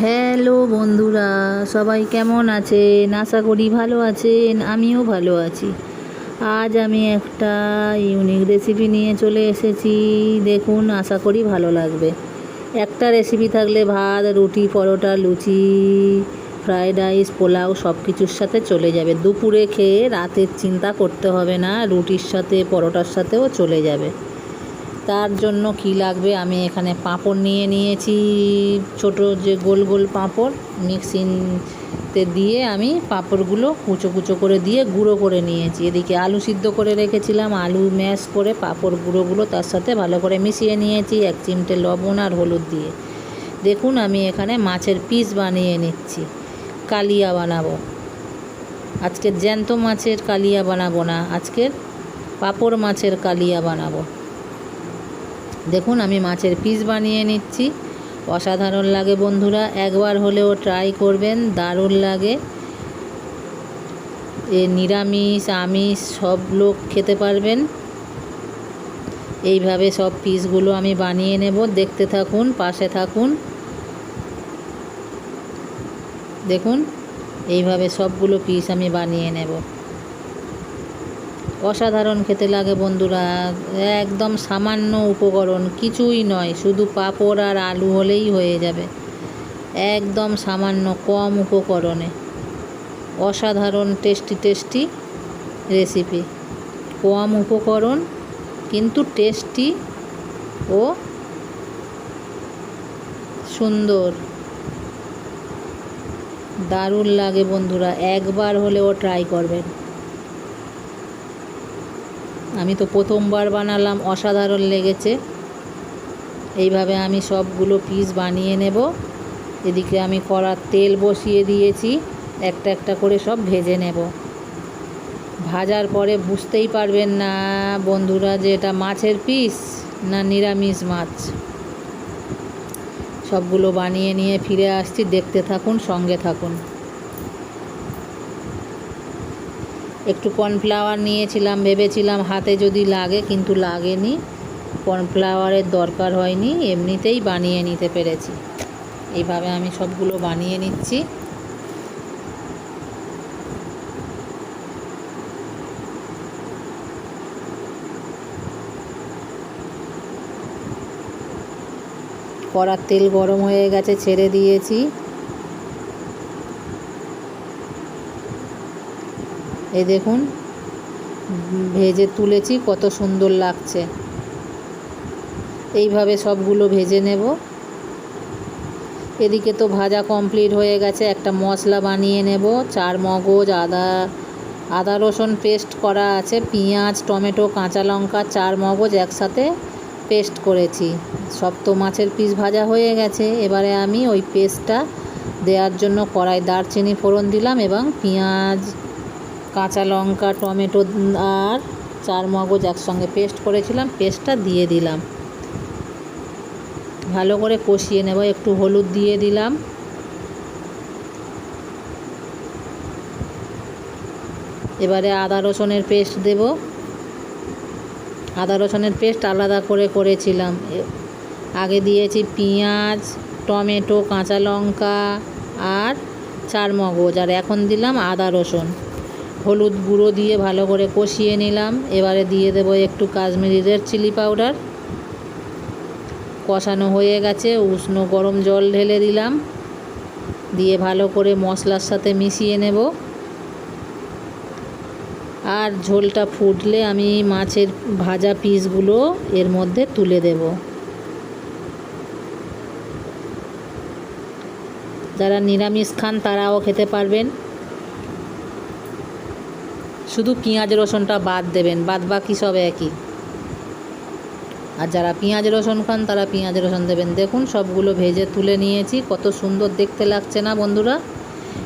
Hello বন্ধুরা, সবাই কেমন আছেন? আশা করি ভালো আছেন, আমিও ভালো আছি। আজ আমি একটা ইউনিক রেসিপি নিয়ে চলে এসেছি। দেখুন, আশা করি ভালো লাগবে। একটা রেসিপি থাকলে ভাত, রুটি, পরোটা, লুচি ফ্রায়েড রাইস পোলাও সব কিছুর সাথে চলে যাবে। দুপুরে খেয়ে রাতের চিন্তা করতে হবে না, রুটির সাথে, পরোটার সাথেও চলে যাবে। তার জন্য কি লাগবে? আমি এখানে পাঁপড় নিয়ে নিয়েছি। ছোট যে গোল গোল পাঁপড়, মিক্সিতে দিয়ে আমি পাঁপড়গুলো কুচো কুচো করে দিয়ে গুঁড়ো করে নিয়েছি। এদিকে আলু সিদ্ধ করে রেখেছিলাম, আলু ম্যাশ করে পাঁপড় গুঁড়োগুলো তার সাথে ভালো করে মিশিয়ে নিয়েছি, এক চিমটে লবণ আর হলুদ দিয়ে। দেখুন, আমি এখানে মাছের পিস বানিয়ে নিচ্ছি। কালিয়া বানাবো। আজকে জ্যান্ত মাছের কালিয়া বানাবো না, আজকের পাঁপড় মাছের কালিয়া বানাবো। দেখুন, আমি মাছের পিস বানিয়ে নিচ্ছি। অসাধারণ লাগে বন্ধুরা, একবার হলেও ট্রাই করবেন, দারুণ লাগে। এ নিরামিষ, আমিষ, সব লোক খেতে পারবেন। এইভাবে সব পিসগুলো আমি বানিয়ে নেব, দেখতে থাকুন, পাশে থাকুন। দেখুন, এইভাবে সবগুলো পিস আমি বানিয়ে নেব। অসাধারণ খেতে লাগে বন্ধুরা। একদম সামান্য উপকরণ, কিছুই নয়, শুধু পাঁপড় আর আলু হলেই হয়ে যাবে। একদম সামান্য কম উপকরণে। অসাধারণ টেস্টি টেস্টি রেসিপি। কম উপকরণ, কিন্তু টেস্টি ও সুন্দর। দারুণ লাগে বন্ধুরা, একবার হলেও ট্রাই করবেন। আমি তো প্রথমবার বানালাম, অসাধারণ লেগেছে। এইভাবে আমি সবগুলো পিস বানিয়ে নেব। এদিকে আমি কড়ার তেল বসিয়ে দিয়েছি, একটা একটা করে সব ভেজে নেব। ভাজার পরে বুঝতেই পারবেন না বন্ধুরা যে এটা মাছের পিস না নিরামিষ মাছ। সবগুলো বানিয়ে নিয়ে ফিরে আসছি, দেখতে থাকুন, সঙ্গে থাকুন। একটু কর্নফ্লাওয়ার নিয়েছিলাম, ভেবেছিলাম হাতে যদি লাগে, কিন্তু লাগেনি। কর্নফ্লাওয়ারের দরকার হয়নি, এমনিতেই বানিয়ে নিতে পেরেছি। এইভাবে আমি সবগুলো বানিয়ে নিচ্ছি। কড়ার তেল গরম হয়ে গেছে, ছেড়ে দিয়েছি। এই দেখুন, ভেজে তুলেছি, কত সুন্দর লাগছে। এইভাবে সবগুলো ভেজে নেব। এদিকে তো ভাজা কমপ্লিট হয়ে গেছে, একটা মশলা বানিয়ে নেব, চার মগজ, আদা আদা রসুন পেস্ট করা আছে, পেঁয়াজ, টমেটো, কাঁচা লঙ্কা, চার মগজ একসাথে পেস্ট করেছি। সব তো মাছের পিস ভাজা হয়ে গেছে, এবারে আমি ওই পেস্টটা দেওয়ার জন্য কড়াই, দারচিনি ফোড়ন দিলাম এবং পেঁয়াজ কাঁচা লঙ্কা, টমেটো আর চার মগজ একসঙ্গে পেস্ট করেছিলাম, পেস্টটা দিয়ে দিলাম। ভালো করে কষিয়ে নেব, একটু হলুদ দিয়ে দিলাম। এবারে আদা রসুনের পেস্ট দেব। আদা রসুনের পেস্ট আলাদা করে করেছিলাম। আগে দিয়েছি পেঁয়াজ, টমেটো, কাঁচা লঙ্কা আর চার মগজ, আর এখন দিলাম আদা রসুন। হলুদ গুঁড়ো দিয়ে ভালো করে কষিয়ে নিলাম। এবারে দিয়ে দেব একটু কাশ্মীরি রেড চিলি পাউডার। কষানো হয়ে গেছে, উষ্ণ গরম জল ঢেলে দিলাম। দিয়ে ভালো করে মশলার সাথে মিশিয়ে নেব। আর ঝোলটা ফুটলে আমি মাছের ভাজা পিসগুলো এর মধ্যে তুলে দেব। যারা নিরামিষ খান তারাও খেতে পারবেন। শুধু পেঁয়াজ, রসুনটা বাদ দেবেন, বাদ বাকি সব একই। আর যারা পেঁয়াজ, রসুন খান, তারা পেঁয়াজ, রসুন দেবেন। দেখুন, সবগুলো ভেজে তুলে নিয়েছি, কত সুন্দর দেখতে লাগছে না বন্ধুরা?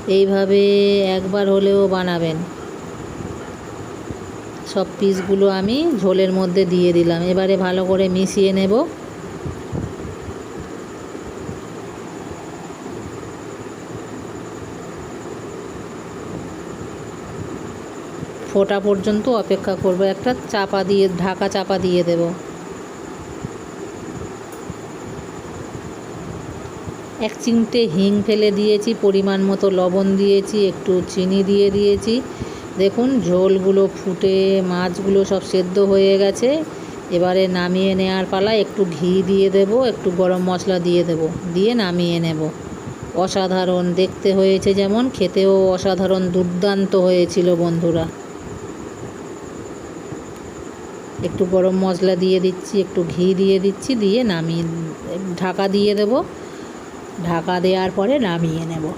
এইভাবে একবার হলেও বানাবেন। সব পিসগুলো আমি ঝোলের মধ্যে দিয়ে দিলাম। এবারে ভালো করে মিশিয়ে নেব। ফোটা পর্যন্ত অপেক্ষা করব। একটা চাপা দিয়ে, ঢাকা চাপা দিয়ে দেব। এক চিমটে হিং ফেলে দিয়েছি, পরিমাণ মতো লবণ দিয়েছি, একটু চিনি দিয়ে দিয়েছি। দেখুন, ঝোলগুলো ফুটে, মাছগুলো সব সেদ্ধ হয়ে গেছে। এবারে নামিয়ে নেওয়ার পালা, একটু ঘি দিয়ে দেব, একটু গরম মশলা দিয়ে দেব, দিয়ে নামিয়ে নেব। অসাধারণ, দেখতে হয়েছে যেমন, খেতেও অসাধারণ, দুর্দান্ত হয়েছিল বন্ধুরা। একটু গরম মশলা দিয়ে দিচ্ছি, একটু ঘি দিয়ে দিচ্ছি, দিয়ে নামিয়ে ঢাকা দিয়ে দেব। ঢাকা দেওয়ার পরে নামিয়ে নেব।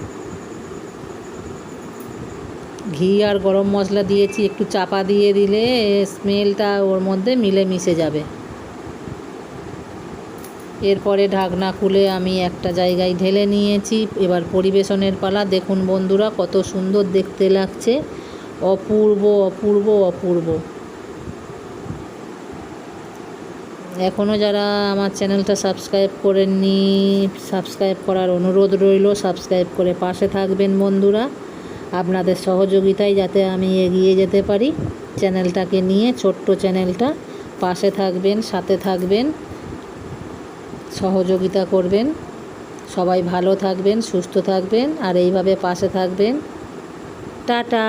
ঘি আর গরম মশলা দিয়েছি, একটু চাপা দিয়ে দিলে স্মেলটা ওর মধ্যে মিলে মিশে যাবে। এরপরে ঢাকনা খুলে আমি একটা জায়গায় ঢেলে নিয়েছি। এবার পরিবেশনের পালা। দেখুন বন্ধুরা, কত সুন্দর দেখতে লাগছে। অপূর্ব অপূর্ব অপূর্ব। এখনও যারা আমার চ্যানেলটা সাবস্ক্রাইব করেননি, সাবস্ক্রাইব করার অনুরোধ রইল, সাবস্ক্রাইব করে পাশে থাকবেন বন্ধুরা। আপনাদের সহযোগিতায় যাতে আমি এগিয়ে যেতে পারি, চ্যানেলটাকে নিয়ে, ছোট্ট চ্যানেলটা পাশে থাকবেন, সাথে থাকবেন, সহযোগিতা করবেন। সবাই ভালো থাকবেন, সুস্থ থাকবেন, আর এইভাবে পাশে থাকবেন। টাটা!